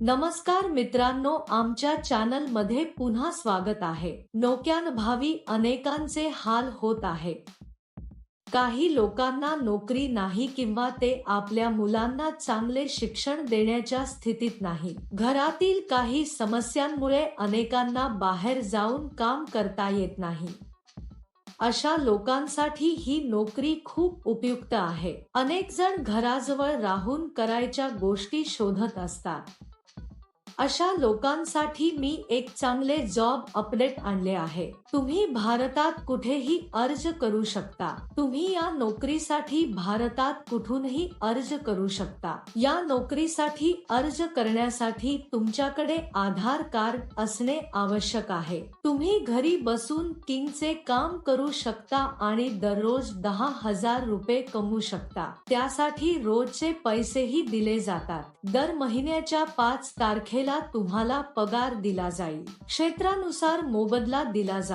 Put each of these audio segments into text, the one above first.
नमस्कार मित्रांनो आमच्या चॅनलमध्ये पुन्हा स्वागत आहे. नोक्यान भावी अनेकांचे हाल होत आहे. काही लोकांना नोकरी नाही किंवा ते आपल्या मुलांना चांगले शिक्षण देण्याच्या स्थितीत नाही. घरातील काही समस्यांमुळे अनेकांना बाहेर जाऊन काम करता येत नाही. अशा लोकांसाठी ही नोकरी खूप उपयुक्त आहे. अनेक जण घराजवळ राहून करायच्या गोष्टी शोधत असतात. अशा लोकांसाठी मी एक चांगले जॉब अपडेट आणले आहे. तुम्ही भारतात कुठेही अर्ज करू शकता. तुम्ही या नोकरीसाठी भारतात कुठूनही अर्ज करू शकता. या नोकरीसाठी अर्ज करण्यासाठी तुमच्याकडे आधार कार्ड असणे आवश्यक आहे. तुम्ही घरी बसून किंगचे काम करू शकता आणि दररोज दहा हजार रुपये कमवू शकता. त्यासाठी रोजचे पैसेही दिले जातात. दर महिन्याच्या पाच तारखेला तुम्हाला पगार दिला जाईल. क्षेत्रानुसार मोबदला दिला जातो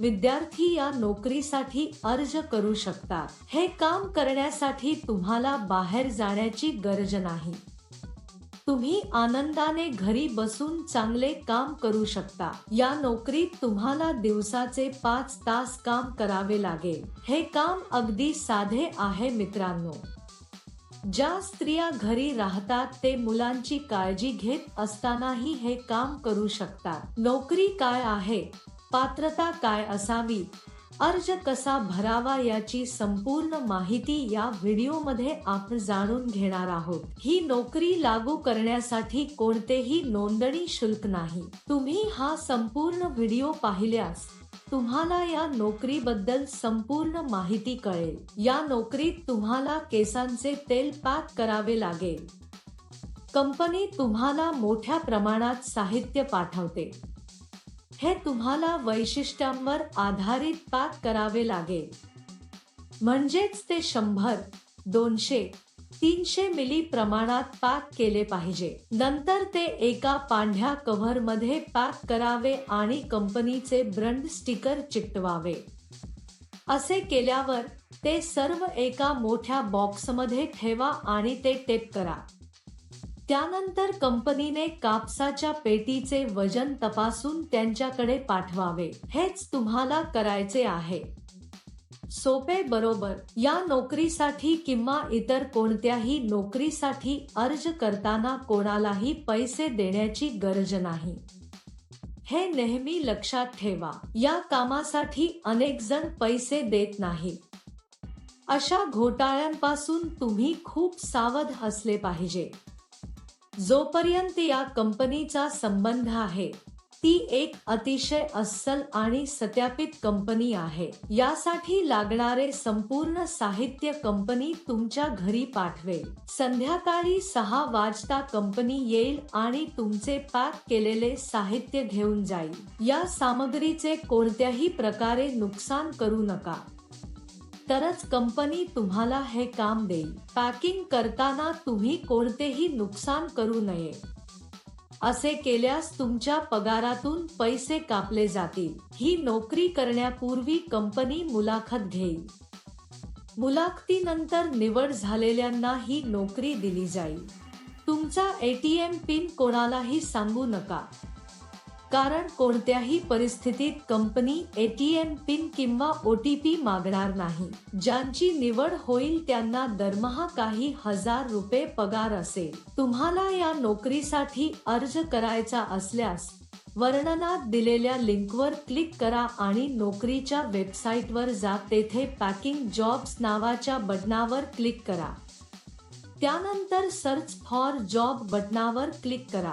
विद्यार्थी या नोकरीसाठी अर्ज करू शकतात. हे काम करण्यासाठी तुम्हाला बाहेर जाण्याची गरज नाही. तुम्ही आनंदाने घरी बसून चांगले काम करू शकता. या नोकरीत तुम्हाला दिवसाचे पाच तास काम करावे लागेल. हे काम अगदी साधे आहे मित्रांनो. ज्या स्त्रिया घरी राहतात ते मुलांची काळजी घेत असतानाही हे काम करू शकतात. नोकरी काय आहे? पात्रता काय असावी? अर्ज कसा भरावा याची संपूर्ण माहिती या व्हिडिओमध्ये आपण जाणून घेणार आहोत. ही नोकरी लागू करण्यासाठी कोणतेही नोंदणी शुल्क नाही. तुम्ही हा संपूर्ण व्हिडिओ पाहिल्यास तुम्हाला या नोकरीबद्दल संपूर्ण माहिती कळेल. या नोकरीत तुम्हाला केसांचे तेल पॅक करावे लागेल. कंपनी तुम्हाला मोठ्या प्रमाणात साहित्य पाठवते. हे तुम्हाला वैशिष्ट्यांवर आधारित पॅक करावे लागेल. म्हणजेच ते शंभर दोनशे तीनशे मिली प्रमाणात पॅक केले पाहिजे. नंतर ते एका पांढऱ्या कव्हरमध्ये पॅक करावे आणि कंपनीचे ब्रँड स्टिकर चिकटवावे. असे केल्यावर ते सर्व एका मोठ्या बॉक्समध्ये ठेवा आणि ते टेप करा. त्यानंतर कंपनीने कापसाच्या पेटीचे वजन तपासून त्यांच्याकडे पाठवावे. हेच तुम्हाला करायचे आहे. सोपे बरोबर. या नोकरीसाठी किंवा इतर कोणत्याही नोकरीसाठी अर्ज करताना कोणालाही पैसे देण्याची गरज नाही. हे नेहमी लक्षात ठेवा. या कामासाठी अनेक जण पैसे देत नाही. अशा घोटाळ्यांपासून तुम्ही खूप सावध असले पाहिजे. जोपर्यंत या कंपनीचा संबंध आहे ती एक अतिशय अस्सल आणि सत्यापित कंपनी आहे. यासाठी लागणारे संपूर्ण साहित्य कंपनी तुमच्या घरी पाठवेल. संध्याकाळी सहा वाजता कंपनी येईल आणि तुमचे पॅक केलेले साहित्य घेऊन जाईल. या सामग्रीचे कोणत्याही प्रकारे नुकसान करू नका. तरच कंपनी तुम्हाला हे काम देईल. पॅकिंग करताना तुम्ही कोणतेही नुकसान करू नये. असे केल्यास तुमच्या पगारातून पैसे कापले जातील. ही नोकरी करण्यापूर्वी कंपनी मुलाखत घेईल. मुलाखतीनंतर निवड झालेल्यांना ही नोकरी दिली जाईल. तुमचा एटीएम पिन कोणालाही सांगू नका. कारण कोणत्याही परिस्थितीत कंपनी एटीएम पिन किंवा ओ टी पी मागणार नाही. ज्यांची निवड होईल त्यांना दरमहा काही हजार रुपये पगार असेल. तुम्हाला या नोकरीसाठी अर्ज करायचा असल्यास वर्णनात दिलेल्या लिंकवर क्लिक करा आणि नोकरीच्या वेबसाईटवर जा. तेथे पॅकिंग जॉब्स नावाच्या बटनावर क्लिक करा. त्यानंतर सर्च फॉर जॉब बटनावर क्लिक करा.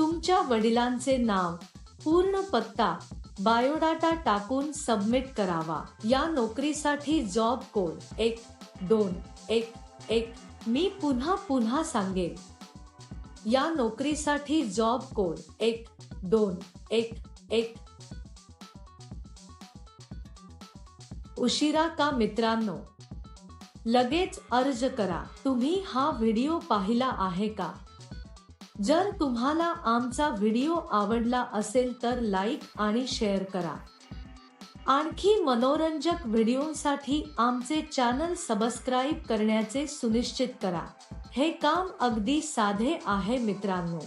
तुमच्या वडिलांचे नाव पूर्ण पत्ता बायोडाटा टाकून सबमिट करावा. या नोकरीसाठी जॉब कोड एक दोन एक एक मी पुन्हा पुन्हा सांगेन. या नोकरीसाठी जॉब कोड एक दोन एक एक. उशिरा का मित्रांनो? लगेच अर्ज करा. तुम्ही हा व्हिडिओ पाहिला आहे का? जर तुम्हाला आमचा व्हिडिओ आवडला असेल तर लाईक आणि शेअर करा. आणखी मनोरंजक व्हिडिओसाठी आमचे चॅनल सबस्क्राईब करण्याचे सुनिश्चित करा. हे काम अगदी साधे आहे मित्रांनो.